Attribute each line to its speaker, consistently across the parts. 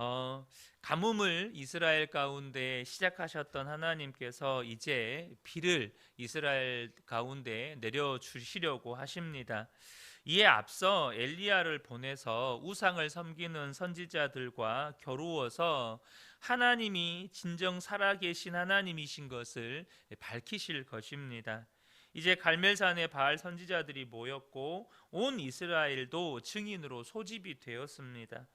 Speaker 1: 어, 가뭄을 이스라엘 가운데 시작하셨던 하나님께서 이제 비를 이스라엘 가운데 내려 주시려고 하십니다. 이에 앞서 엘리야를 보내서 우상을 섬기는 선지자들과 겨루어서 하나님이 진정 살아계신 하나님이신 것을 밝히실 것입니다. 이제 갈멜산에 바알 선지자들이 모였고 온 이스라엘도 증인으로 소집이 되었습니다.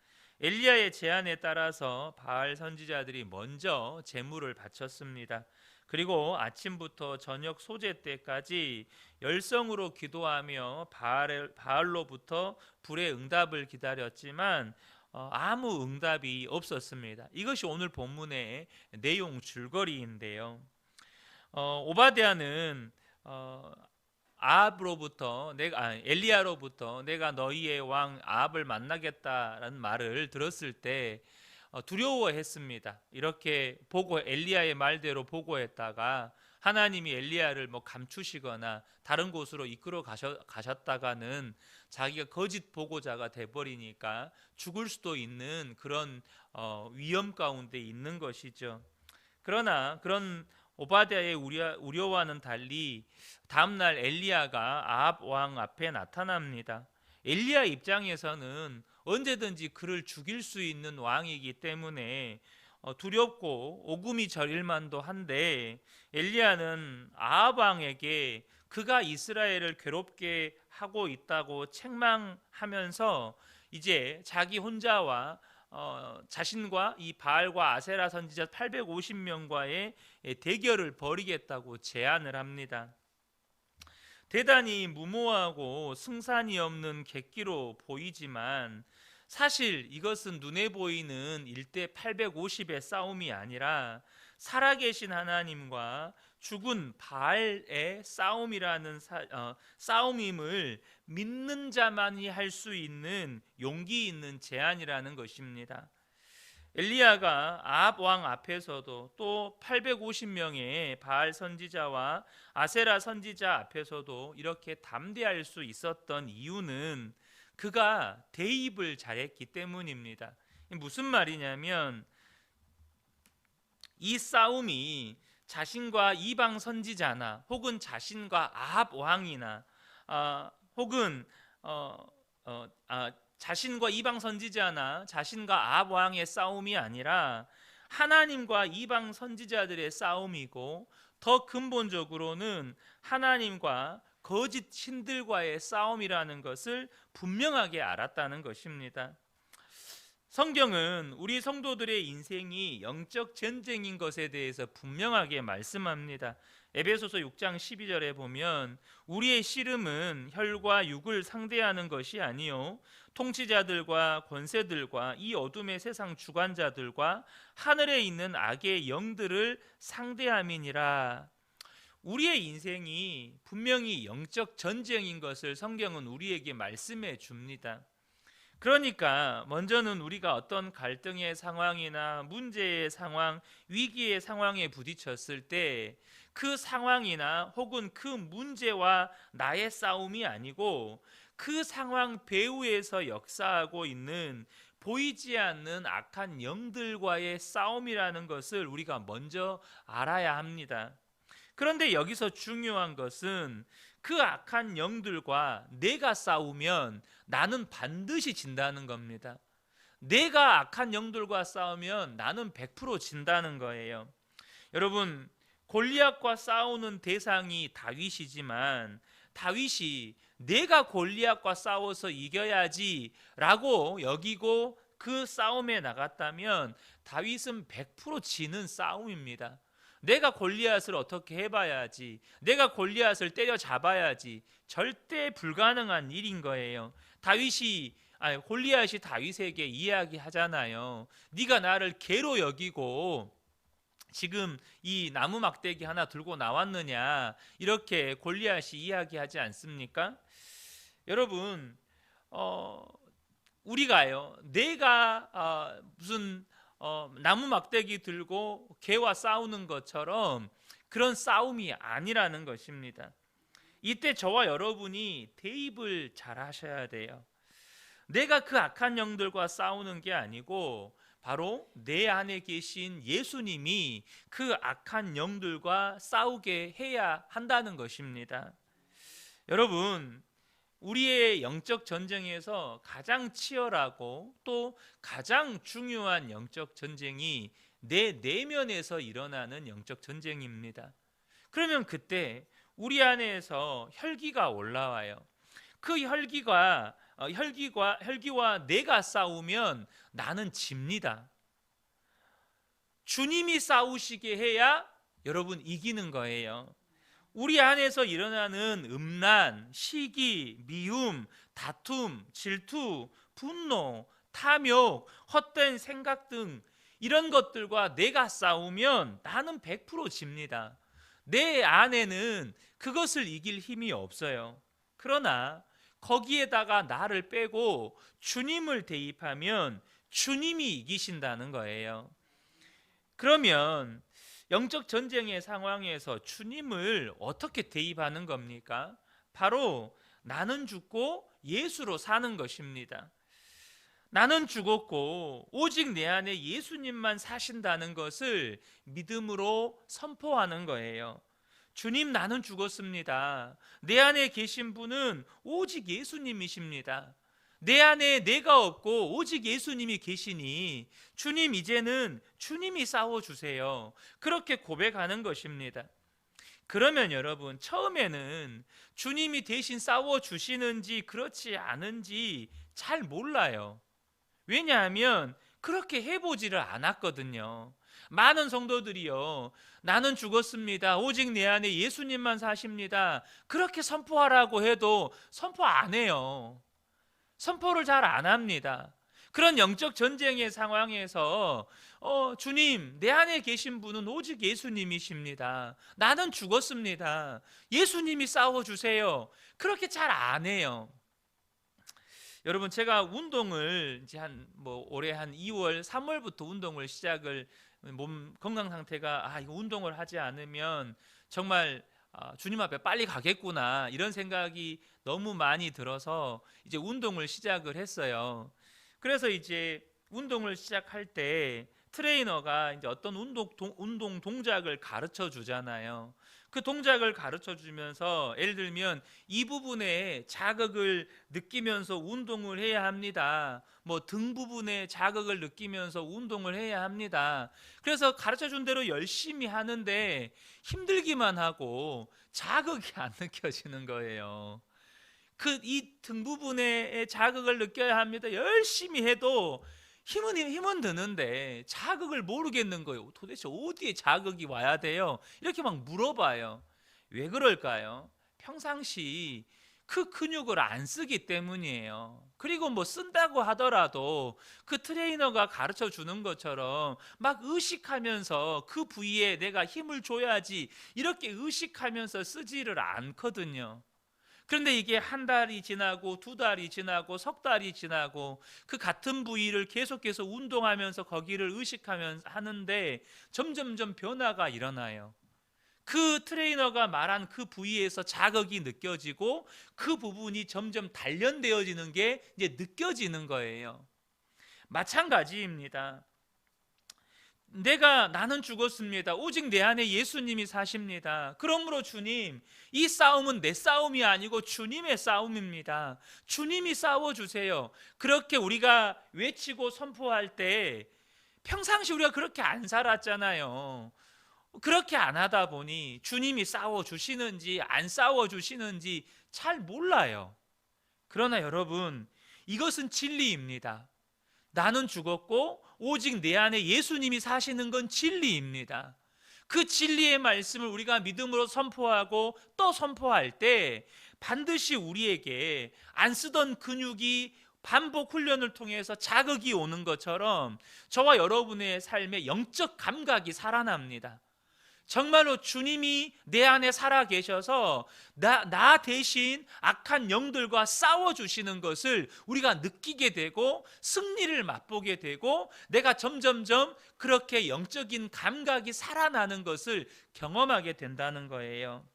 Speaker 1: 엘리야의 제안에 따라서 바알 선지자들이 먼저 제물을 바쳤습니다. 그리고 아침부터 저녁 소재 때까지 열성으로 기도하며 바알, 바알로부터 불의 응답을 기다렸지만 어, 아무 응답이 없었습니다. 이것이 오늘 본문의 내용 줄거리인데요. 어, 오바댜는 어, 아합로부터 내가 아, 엘리야로부터 내가 너희의 왕 아합을 만나겠다라는 말을 들었을 때 어, 두려워했습니다. 이렇게 보고 엘리야의 말대로 보고했다가 하나님이 엘리야를 뭐 감추시거나 다른 곳으로 이끌어 가셨, 가셨다가는 자기가 거짓 보고자가 돼 버리니까 죽을 수도 있는 그런 어, 위험 가운데 있는 것이죠. 그러나 그런 오바댜의 우려, 우려 와는 달리 다음 날 엘리야가 아합 왕 앞에 나타납니다. 엘리야 입장에서는 언제든지 그를 죽일 수 있는 왕이기 때문에 어, 두렵고 오금이 저릴 만도 한데 엘리야는 아합 왕에게 그가 이스라엘을 괴롭게 하고 있다고 책망하면서 이제 자기 혼자와 어, 자신과 이 바알과 아세라 선지자 850명과의 대결을 벌이겠다고 제안을 합니다. 대단히 무모하고 승산이 없는 객기로 보이지만 사실 이것은 눈에 보이는 일대 850의 싸움이 아니라 살아계신 하나님과 죽은 바알의 싸움이라는 사, 어, 싸움임을 믿는 자만이 할 수 있는 용기 있는 제안이라는 것입니다. 엘리야가 아합 왕 앞에서도 또 850명의 바알 선지자와 아세라 선지자 앞에서도 이렇게 담대할 수 있었던 이유는 그가 대입을 잘했기 때문입니다. 무슨 말이냐면 이 싸움이 자신과 이방 선지자나 혹은 자신과 아합 왕이나 아, 혹은 어, 어, 아, 자신과 이방 선지자나 자신과 아합 왕의 싸움이 아니라 하나님과 이방 선지자들의 싸움이고 더 근본적으로는 하나님과 거짓 신들과의 싸움이라는 것을 분명하게 알았다는 것입니다. 성경은 우리 성도들의 인생이 영적 전쟁인 것에 대해서 분명하게 말씀합니다. 에베소서 6장 12절에 보면 우리의 씨름은 혈과 육을 상대하는 것이 아니요 통치자들과 권세들과 이 어둠의 세상 주관자들과 하늘에 있는 악의 영들을 상대함이니라. 우리의 인생이 분명히 영적 전쟁인 것을 성경은 우리에게 말씀해 줍니다. 그러니까 먼저는 우리가 어떤 갈등의 상황이나 문제의 상황, 위기의 상황에 부딪혔을 때 그 상황이나 혹은 그 문제와 나의 싸움이 아니고 그 상황 배후에서 역사하고 있는 보이지 않는 악한 영들과의 싸움이라는 것을 우리가 먼저 알아야 합니다. 그런데 여기서 중요한 것은 그 악한 영들과 내가 싸우면 나는 반드시 진다는 겁니다. 내가 악한 영들과 싸우면 나는 100% 진다는 거예요. 여러분, 골리앗과 싸우는 대상이 다윗이지만 다윗이 내가 골리앗과 싸워서 이겨야지라고 여기고 그 싸움에 나갔다면 다윗은 100% 지는 싸움입니다. 내가 골리앗을 어떻게 해봐야지. 내가 골리앗을 때려 잡아야지. 절대 불가능한 일인 거예요. 다윗이 아니 골리앗이 다윗에게 이야기하잖아요. 네가 나를 개로 여기고 지금 이 나무 막대기 하나 들고 나왔느냐 이렇게 골리앗이 이야기하지 않습니까? 여러분 어, 우리가요 내가 어, 무슨 어, 나무 막대기 들고 개와 싸우는 것처럼 그런 싸움이 아니라는 것입니다. 이때 저와 여러분이 대입을 잘 하셔야 돼요. 내가 그 악한 영들과 싸우는 게 아니고 바로 내 안에 계신 예수님이 그 악한 영들과 싸우게 해야 한다는 것입니다. 여러분, 우리의 영적 전쟁에서 가장 치열하고 또 가장 중요한 영적 전쟁이 내 내면에서 일어나는 영적 전쟁입니다. 그러면 그때 우리 안에서 혈기가 올라와요. 그 혈기가 어, 혈기와 혈기와 내가 싸우면 나는 집니다. 주님이 싸우시게 해야 여러분 이기는 거예요. 우리 안에서 일어나는 음란, 시기, 미움, 다툼, 질투, 분노, 탐욕, 헛된 생각 등 이런 것들과 내가 싸우면 나는 100% 집니다. 내 안에는 그것을 이길 힘이 없어요. 그러나 거기에다가 나를 빼고 주님을 대입하면 주님이 이기신다는 거예요. 그러면 영적 전쟁의 상황에서 주님을 어떻게 대입하는 겁니까? 바로 나는 죽고 예수로 사는 것입니다. 나는 죽었고 오직 내 안에 예수님만 사신다는 것을 믿음으로 선포하는 거예요. 주님 나는 죽었습니다. 내 안에 계신 분은 오직 예수님이십니다. 내 안에 내가 없고 오직 예수님이 계시니 주님 이제는 주님이 싸워 주세요. 그렇게 고백하는 것입니다. 그러면 여러분 처음에는 주님이 대신 싸워 주시는지 그렇지 않은지 잘 몰라요. 왜냐하면 그렇게 해보지를 않았거든요. 많은 성도들이요. 나는 죽었습니다. 오직 내 안에 예수님만 사십니다. 그렇게 선포하라고 해도 선포 안 해요. 선포를 잘 안 합니다. 그런 영적 전쟁의 상황에서 어, 주님, 내 안에 계신 분은 오직 예수님이십니다. 나는 죽었습니다. 예수님이 싸워 주세요. 그렇게 잘 안 해요. 여러분 제가 운동을 이제 한 뭐 올해 한 2월, 3월부터 운동을 시작을 몸 건강 상태가 아 이거 운동을 하지 않으면 정말 아, 주님 앞에 빨리 가겠구나 이런 생각이 너무 많이 들어서 이제 운동을 시작을 했어요. 그래서 이제 운동을 시작할 때 트레이너가 이제 어떤 운동 동, 운동 동작을 가르쳐 주잖아요. 그 동작을 가르쳐 주면서 예를 들면 이 부분에 자극을 느끼면서 운동을 해야 합니다. 뭐 등 부분에 자극을 느끼면서 운동을 해야 합니다. 그래서 가르쳐 준 대로 열심히 하는데 힘들기만 하고 자극이 안 느껴지는 거예요. 그 이 등 부분에 자극을 느껴야 합니다. 열심히 해도 힘은 힘은 드는데 자극을 모르겠는 거예요. 도대체 어디에 자극이 와야 돼요? 이렇게 막 물어봐요. 왜 그럴까요? 평상시 그 근육을 안 쓰기 때문이에요. 그리고 뭐 쓴다고 하더라도 그 트레이너가 가르쳐 주는 것처럼 막 의식하면서 그 부위에 내가 힘을 줘야지 이렇게 의식하면서 쓰지를 않거든요. 그런데 이게 한 달이 지나고 두 달이 지나고 석 달이 지나고 그 같은 부위를 계속해서 운동하면서 거기를 의식하면서 하는데 점점점 변화가 일어나요. 그 트레이너가 말한 그 부위에서 자극이 느껴지고 그 부분이 점점 단련되어지는 게 이제 느껴지는 거예요. 마찬가지입니다. 내가 나는 죽었습니다. 오직 내 안에 예수님이 사십니다. 그러므로 주님, 이 싸움은 내 싸움이 아니고 주님의 싸움입니다. 주님이 싸워 주세요. 그렇게 우리가 외치고 선포할 때 평상시 우리가 그렇게 안 살았잖아요. 그렇게 안 하다 보니 주님이 싸워 주시는지 안 싸워 주시는지 잘 몰라요. 그러나 여러분, 이것은 진리입니다. 나는 죽었고 오직 내 안에 예수님이 사시는 건 진리입니다. 그 진리의 말씀을 우리가 믿음으로 선포하고 또 선포할 때 반드시 우리에게 안 쓰던 근육이 반복 훈련을 통해서 자극이 오는 것처럼 저와 여러분의 삶에 영적 감각이 살아납니다. 정말로 주님이 내 안에 살아 계셔서 나, 나 대신 악한 영들과 싸워 주시는 것을 우리가 느끼게 되고 승리를 맛보게 되고 내가 점점점 그렇게 영적인 감각이 살아나는 것을 경험하게 된다는 거예요.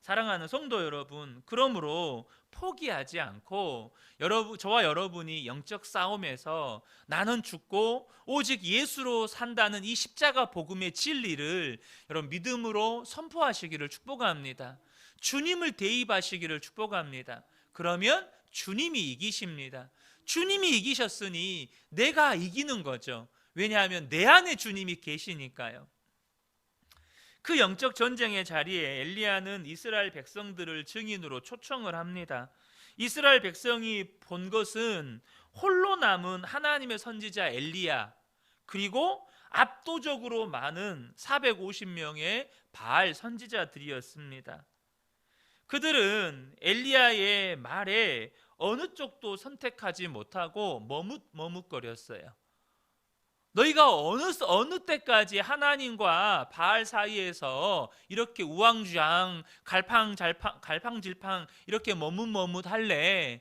Speaker 1: 사랑하는 성도 여러분, 그러므로 포기하지 않고 여러분 저와 여러분이 영적 싸움에서 나는 죽고 오직 예수로 산다는 이 십자가 복음의 진리를 여러분 믿음으로 선포하시기를 축복합니다. 주님을 대입하시기를 축복합니다. 그러면 주님이 이기십니다. 주님이 이기셨으니 내가 이기는 거죠. 왜냐하면 내 안에 주님이 계시니까요. 그 영적 전쟁의 자리에 엘리야는 이스라엘 백성들을 증인으로 초청을 합니다. 이스라엘 백성이 본 것은 홀로 남은 하나님의 선지자 엘리야 그리고 압도적으로 많은 450명의 바알 선지자들이었습니다. 그들은 엘리야의 말에 어느 쪽도 선택하지 못하고 머뭇머뭇거렸어요. 너희가 어느 어느 때까지 하나님과 바알 사이에서 이렇게 우왕좌왕 갈팡잘팡 갈팡질팡 이렇게 머뭇머뭇 할래?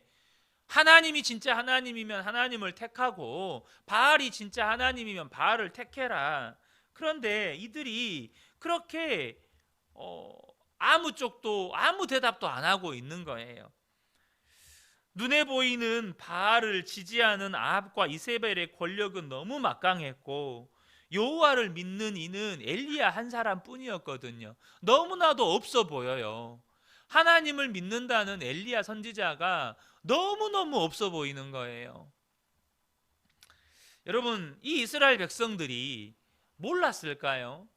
Speaker 1: 하나님이 진짜 하나님이면 하나님을 택하고 바알이 진짜 하나님이면 바알을 택해라. 그런데 이들이 그렇게 어, 아무 쪽도 아무 대답도 안 하고 있는 거예요. 눈에 보이는 바알을 지지하는 아합과 이세벨의 권력은 너무 막강했고 여호와를 믿는 이는 엘리야 한 사람뿐이었거든요. 너무나도 없어 보여요. 하나님을 믿는다는 엘리야 선지자가 너무너무 없어 보이는 거예요. 여러분, 이 이스라엘 백성들이 몰랐을까요?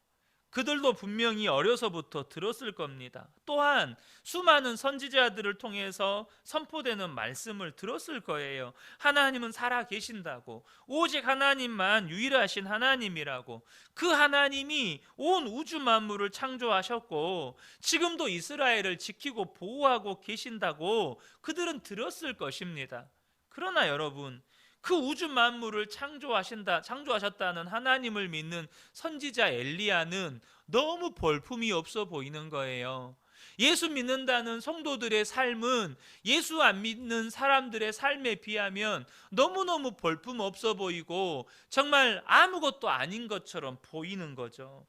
Speaker 1: 그들도 분명히 어려서부터 들었을 겁니다. 또한 수많은 선지자들을 통해서 선포되는 말씀을 들었을 거예요. 하나님은 살아 계신다고. 오직 하나님만 유일하신 하나님이라고. 그 하나님이 온 우주 만물을 창조하셨고 지금도 이스라엘을 지키고 보호하고 계신다고 그들은 들었을 것입니다. 그러나 여러분, 그 우주 만물을 창조하신다 창조하셨다는 하나님을 믿는 선지자 엘리야는 너무 볼품이 없어 보이는 거예요. 예수 믿는다는 성도들의 삶은 예수 안 믿는 사람들의 삶에 비하면 너무너무 볼품 없어 보이고 정말 아무것도 아닌 것처럼 보이는 거죠.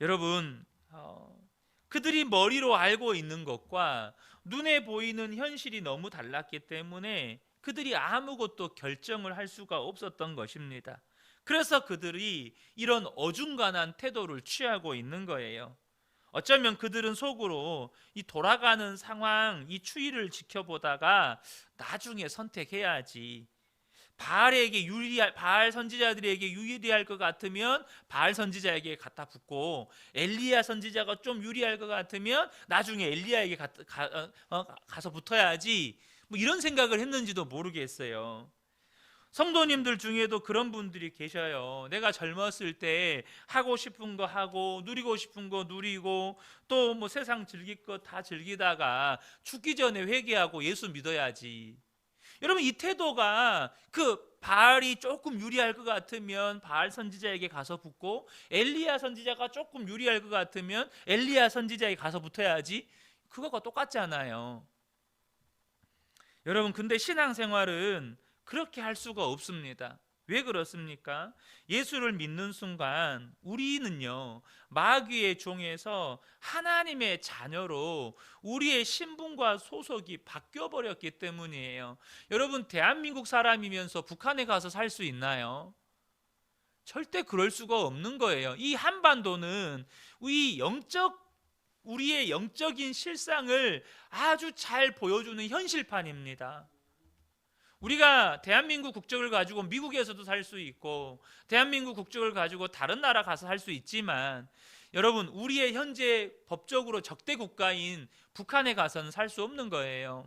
Speaker 1: 여러분, 어, 그들이 머리로 알고 있는 것과 눈에 보이는 현실이 너무 달랐기 때문에 그들이 아무것도 결정을 할 수가 없었던 것입니다. 그래서 그들이 이런 어중간한 태도를 취하고 있는 거예요. 어쩌면 그들은 속으로 이 돌아가는 상황, 이 추이를 지켜보다가 나중에 선택해야지. 바알에게 유리할 바알 선지자들에게 유리할 것 같으면 바알 선지자에게 갖다 붙고 엘리야 선지자가 좀 유리할 것 같으면 나중에 엘리야에게 가, 가, 어, 가서 붙어야지. 뭐 이런 생각을 했는지도 모르겠어요. 성도님들 중에도 그런 분들이 계셔요. 내가 젊었을 때 하고 싶은 거 하고 누리고 싶은 거 누리고 또 뭐 세상 즐길 거 다 즐기다가 죽기 전에 회개하고 예수 믿어야지. 여러분 이 태도가 그 바알이 조금 유리할 것 같으면 바알 선지자에게 가서 붙고 엘리야 선지자가 조금 유리할 것 같으면 엘리야 선지자에게 가서 붙어야지. 그거가 똑같잖아요. 여러분 근데 신앙생활은 그렇게 할 수가 없습니다. 왜 그렇습니까? 예수를 믿는 순간 우리는요 마귀의 종에서 하나님의 자녀로 우리의 신분과 소속이 바뀌어 버렸기 때문이에요. 여러분 대한민국 사람이면서 북한에 가서 살 수 있나요? 절대 그럴 수가 없는 거예요. 이 한반도는 이 영적 우리의 영적인 실상을 아주 잘 보여주는 현실판입니다. 우리가 대한민국 국적을 가지고 미국에서도 살 수 있고 대한민국 국적을 가지고 다른 나라 가서 살 수 있지만 여러분 우리의 현재 법적으로 적대 국가인 북한에 가서는 살 수 없는 거예요.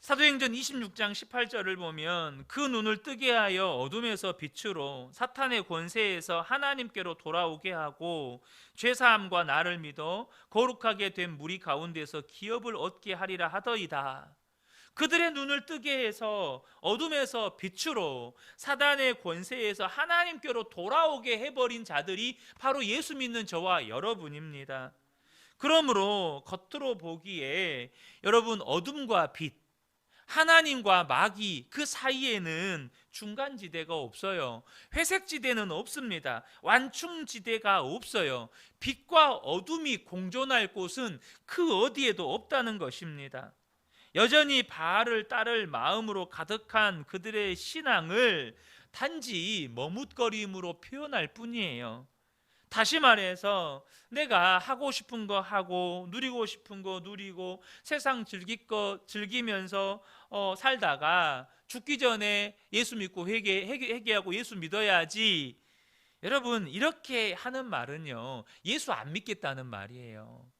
Speaker 1: 사도행전 26장 18절을 보면 그 눈을 뜨게 하여 어둠에서 빛으로 사탄의 권세에서 하나님께로 돌아오게 하고 죄사함과 나를 믿어 거룩하게 된 무리 가운데서 기업을 얻게 하리라 하더이다. 그들의 눈을 뜨게 해서 어둠에서 빛으로 사단의 권세에서 하나님께로 돌아오게 해버린 자들이 바로 예수 믿는 저와 여러분입니다. 그러므로 겉으로 보기에 여러분 어둠과 빛 하나님과 마귀 그 사이에는 중간 지대가 없어요. 회색 지대는 없습니다. 완충 지대가 없어요. 빛과 어둠이 공존할 곳은 그 어디에도 없다는 것입니다. 여전히 바알을 따를 마음으로 가득한 그들의 신앙을 단지 머뭇거림으로 표현할 뿐이에요. 다시 말해서 내가 하고 싶은 거 하고 누리고 싶은 거 누리고 세상 즐길 거 즐기면서 어, 살다가 죽기 전에 예수 믿고 회개, 회개 회개하고 예수 믿어야지. 여러분 이렇게 하는 말은요 예수 안 믿겠다는 말이에요.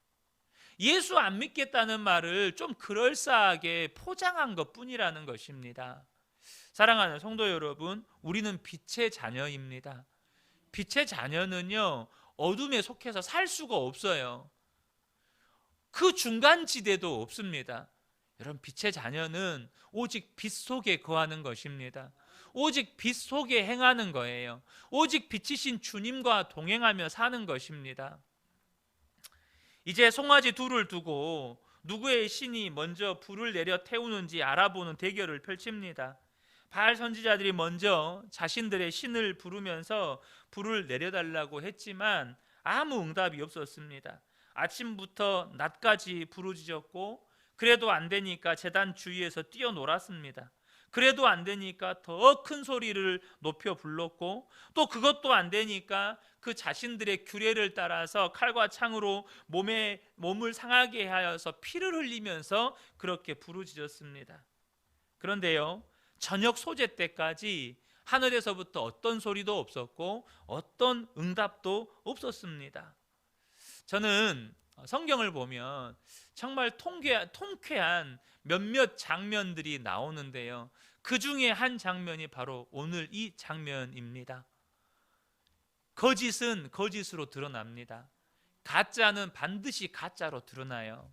Speaker 1: 예수 안 믿겠다는 말을 좀 그럴싸하게 포장한 것 뿐이라는 것입니다. 사랑하는 성도 여러분, 우리는 빛의 자녀입니다. 빛의 자녀는요, 어둠에 속해서 살 수가 없어요. 그 중간 지대도 없습니다. 여러분, 빛의 자녀는 오직 빛 속에 거하는 것입니다. 오직 빛 속에 행하는 거예요. 오직 빛이신 주님과 동행하며 사는 것입니다. 이제 송아지 둘을 두고 누구의 신이 먼저 불을 내려 태우는지 알아보는 대결을 펼칩니다. 바알 선지자들이 먼저 자신들의 신을 부르면서 불을 내려달라고 했지만 아무 응답이 없었습니다. 아침부터 낮까지 부르짖었고 그래도 안 되니까 재단 주위에서 뛰어놀았습니다. 그래도 안 되니까 더 큰 소리를 높여 불렀고 또 그것도 안 되니까 그 자신들의 규례를 따라서 칼과 창으로 몸에 몸을 상하게 하여서 피를 흘리면서 그렇게 부르짖었습니다. 그런데요. 저녁 소재 때까지 하늘에서부터 어떤 소리도 없었고 어떤 응답도 없었습니다. 저는 성경을 보면 정말 통쾌, 통쾌한 몇몇 장면들이 나오는데요. 그 중에 한 장면이 바로 오늘 이 장면입니다. 거짓은 거짓으로 드러납니다. 가짜는 반드시 가짜로 드러나요.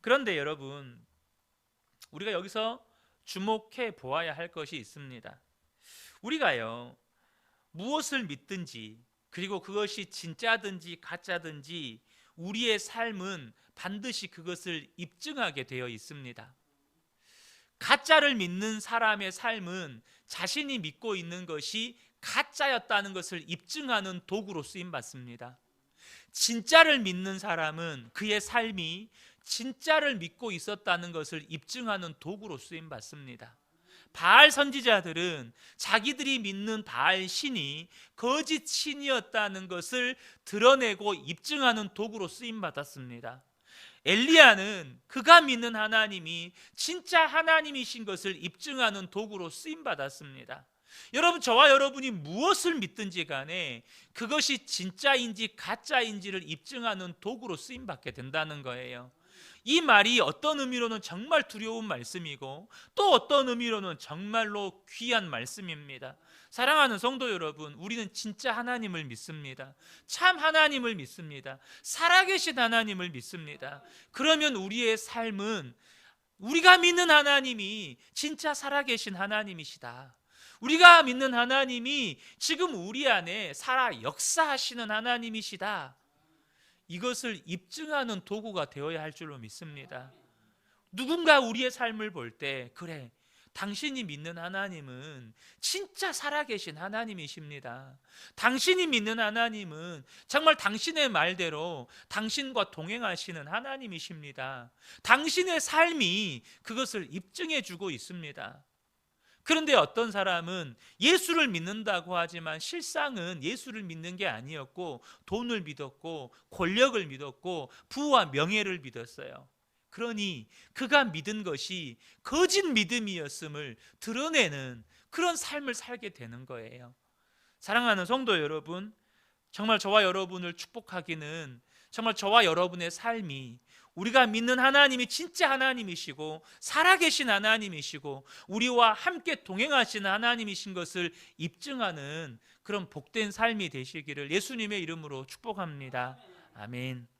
Speaker 1: 그런데 여러분, 우리가 여기서 주목해 보아야 할 것이 있습니다. 우리가요, 무엇을 믿든지, 그리고 그것이 진짜든지 가짜든지, 우리의 삶은 반드시 그것을 입증하게 되어 있습니다. 가짜를 믿는 사람의 삶은 자신이 믿고 있는 것이 가짜였다는 것을 입증하는 도구로 쓰임 받습니다. 진짜를 믿는 사람은 그의 삶이 진짜를 믿고 있었다는 것을 입증하는 도구로 쓰임 받습니다. 바알 선지자들은 자기들이 믿는 바알 신이 거짓 신이었다는 것을 드러내고 입증하는 도구로 쓰임 받았습니다. 엘리야는 그가 믿는 하나님이 진짜 하나님이신 것을 입증하는 도구로 쓰임 받았습니다. 여러분 저와 여러분이 무엇을 믿든지 간에 그것이 진짜인지 가짜인지를 입증하는 도구로 쓰임 받게 된다는 거예요. 이 말이 어떤 의미로는 정말 두려운 말씀이고 또 어떤 의미로는 정말로 귀한 말씀입니다. 사랑하는 성도 여러분, 우리는 진짜 하나님을 믿습니다. 참 하나님을 믿습니다. 살아계신 하나님을 믿습니다. 그러면 우리의 삶은 우리가 믿는 하나님이 진짜 살아계신 하나님이시다. 우리가 믿는 하나님이 지금 우리 안에 살아 역사하시는 하나님이시다. 이것을 입증하는 도구가 되어야 할 줄로 믿습니다. 누군가 우리의 삶을 볼 때 그래 당신이 믿는 하나님은 진짜 살아계신 하나님이십니다. 당신이 믿는 하나님은 정말 당신의 말대로 당신과 동행하시는 하나님이십니다. 당신의 삶이 그것을 입증해 주고 있습니다. 그런데 어떤 사람은 예수를 믿는다고 하지만 실상은 예수를 믿는 게 아니었고 돈을 믿었고 권력을 믿었고 부와 명예를 믿었어요. 그러니 그가 믿은 것이 거짓 믿음이었음을 드러내는 그런 삶을 살게 되는 거예요. 사랑하는 성도 여러분, 정말 저와 여러분을 축복하기는 정말 저와 여러분의 삶이 우리가 믿는 하나님이 진짜 하나님이시고 살아계신 하나님이시고 우리와 함께 동행하시는 하나님이신 것을 입증하는 그런 복된 삶이 되시기를 예수님의 이름으로 축복합니다. 아멘.